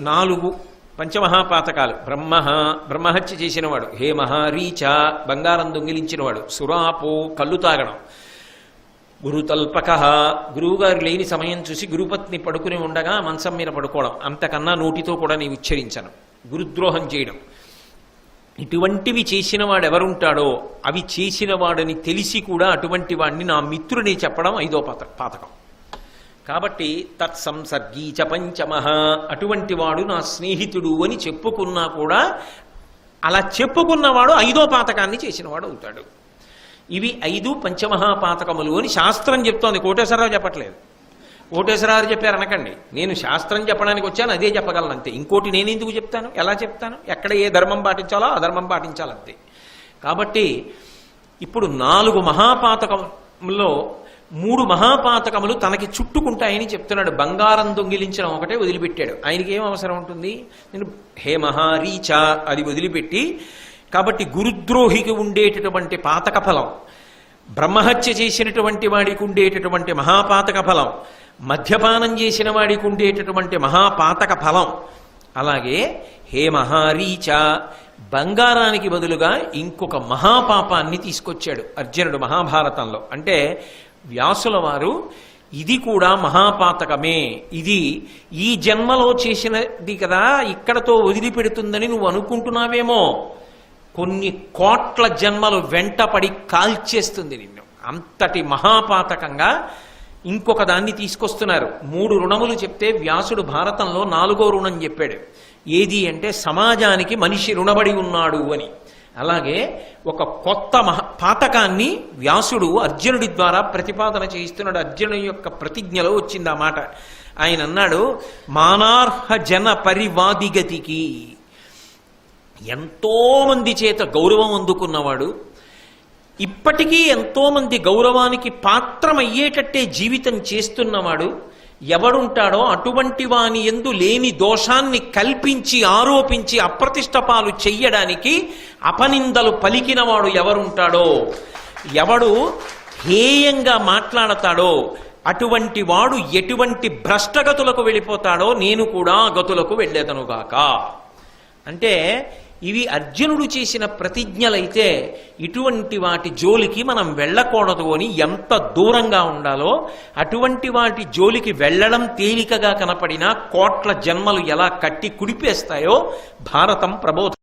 నాలుగు పంచమహాపాతకాలు. బ్రహ్మ బ్రహ్మహత్య చేసినవాడు. హే మహారీచ బంగారం దొంగిలించినవాడు. సురాపో కళ్ళు తాగడం. గురుతల్పక గురువుగారు లేని సమయం చూసి గురుపత్ని పడుకుని ఉండగా మంచం మీద పడుకోవడం. అంతకన్నా నోటితో కూడా నేను ఉచ్చరించను. గురుద్రోహం చేయడం. ఇటువంటివి చేసిన వాడు ఎవరుంటాడో అవి చేసిన వాడని తెలిసి కూడా అటువంటి వాడిని నా మిత్రుని చెప్పడం ఐదో పాత పాతకం. కాబట్టి తత్సంసర్గీచ పంచమహ అటువంటి వాడు నా స్నేహితుడు అని చెప్పుకున్నా కూడా అలా చెప్పుకున్నవాడు ఐదో పాతకాన్ని చేసినవాడు అవుతాడు. ఇవి ఐదు పంచమహాపాతకములు అని శాస్త్రం చెప్తోంది. కోటేశ్వరరావు చెప్పట్లేదు. కోటేశ్వరరావు చెప్పారు అనకండి. నేను శాస్త్రం చెప్పడానికి వచ్చాను అదే చెప్పగలను అంతే. ఇంకోటి నేను ఎందుకు చెప్తాను? ఎలా చెప్తాను? ఎక్కడ ఏ ధర్మం పాటించాలో ఆ ధర్మం పాటించాలంతే. కాబట్టి ఇప్పుడు నాలుగు మహాపాతకంలో మూడు మహాపాతకములు తనకి చుట్టుకుంటాయని చెప్తున్నాడు. బంగారం దొంగిలించడం ఒకటే వదిలిపెట్టాడు. ఆయనకి ఏం అవసరం ఉంటుంది? నేను హే మహారీచ అది వదిలిపెట్టి కాబట్టి గురుద్రోహికి ఉండేటటువంటి పాతక ఫలం బ్రహ్మహత్య చేసినటువంటి వాడికి ఉండేటటువంటి మహాపాతక ఫలం మద్యపానం చేసిన వాడికి ఉండేటటువంటి మహాపాతక ఫలం. అలాగే హే మహారీచ బంగారానికి బదులుగా ఇంకొక మహాపాపాన్ని తీసుకొచ్చాడు అర్జునుడు మహాభారతంలో. అంటే వ్యాసుల వారు ఇది కూడా మహాపాతకమే. ఇది ఈ జన్మలో చేసినది కదా ఇక్కడతో వదిలిపెడుతుందని నువ్వు అనుకుంటున్నావేమో. కొన్ని కోట్ల జన్మలు వెంటపడి కాల్చేస్తుంది నిన్ను. అంతటి మహాపాతకంగా ఇంకొక దాన్ని తీసుకొస్తున్నారు. మూడు రుణములు చెప్తే వ్యాసుడు భారతంలో నాలుగో రుణం చెప్పాడు. ఏది అంటే సమాజానికి మనిషి రుణబడి ఉన్నాడు అని. అలాగే ఒక కొత్త మహా పాతకాన్ని వ్యాసుడు అర్జునుడి ద్వారా ప్రతిపాదన చేయిస్తున్నాడు. అర్జునుడి యొక్క ప్రతిజ్ఞలో వచ్చింది ఆ మాట. ఆయన అన్నాడు మానార్హ జన పరివాదిగతికి ఎంతో మంది చేత గౌరవం అందుకున్నవాడు ఇప్పటికీ ఎంతోమంది గౌరవానికి పాత్రమయ్యేటట్టే జీవితం చేస్తున్నవాడు ఎవడుంటాడో అటువంటి వాని ఎందు లేని దోషాన్ని కల్పించి ఆరోపించి అప్రతిష్టపాలు చెయ్యడానికి అపనిందలు పలికినవాడు ఎవరుంటాడో ఎవడు హేయంగా మాట్లాడతాడో అటువంటి వాడు ఎటువంటి భ్రష్టగతులకు వెళ్ళిపోతాడో నేను కూడా గతులకు వెళ్ళేదనుగాక అంటే ఇవి అర్జునుడు చేసిన ప్రతిజ్ఞలైతే ఇటువంటి వాటి జోలికి మనం వెళ్ళకూడదు అని ఎంత దూరంగా ఉండాలో అటువంటి వాటి జోలికి వెళ్ళడం తేలికగా కనపడినా కోట్ల జన్మలు ఎలా కట్టి కుడిపేస్తాయో భారతం ప్రబోధ